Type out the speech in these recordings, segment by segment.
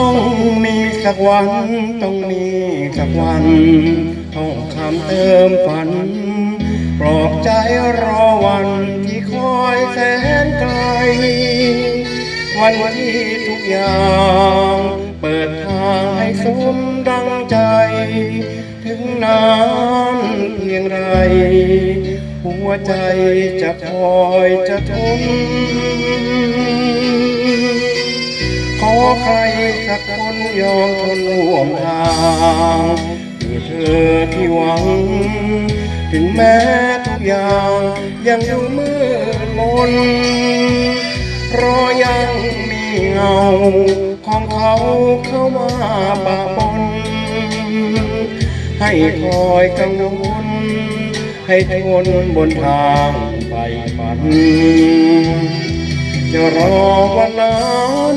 ้องมีสักวัน ต้องมีสักวันท่องคำเติมฝัน ปลอบใจรอวันที่คอยแสนไกล วันที่ทุกอย่าง เปิดทางให้สมดังใจ ถึงนานเพียงไร หัวใจจะคอยจะทน ใครสักคนยอมทนร่วมทางคือเธอที่หวัง ถึงแม้ทุกอย่างยังดูมืดมนเพรอยังมีเงาของเขาเข้ามาปะปนให้คอยกังวลให้ทนบนทางไปฝัน จะรอวันนั้น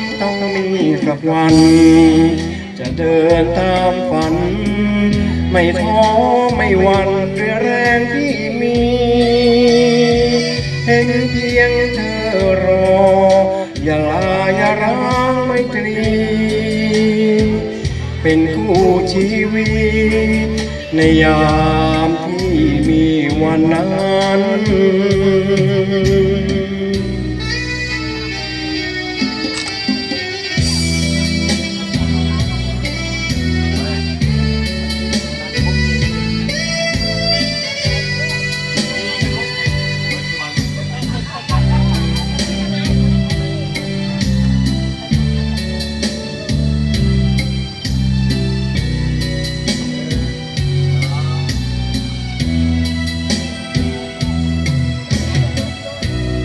มีสักวัน จะเดินตามฝัน ไม่ท้อไม่หวันเรือแรงที่มี เห็นเพียงเธอรอ อย่าลาอย่าร้างไม่ตรี เป็นคู่ชีวิต ในยามที่มีวันนั้น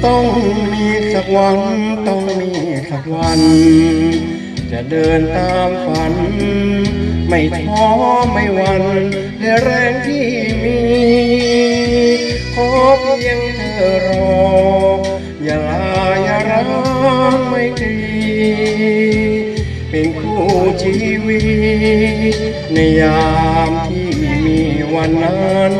ต้องมีสักวันต้องมีสักวัน จะเดินตามฝัน ไม่ท้อไม่หวันด้วยแรงที่มีขอเพียงเธอรอ อย่าลาอย่าร้างไม่ตรีเป็นคู่ชีวิตในยามที่มีวันนั้น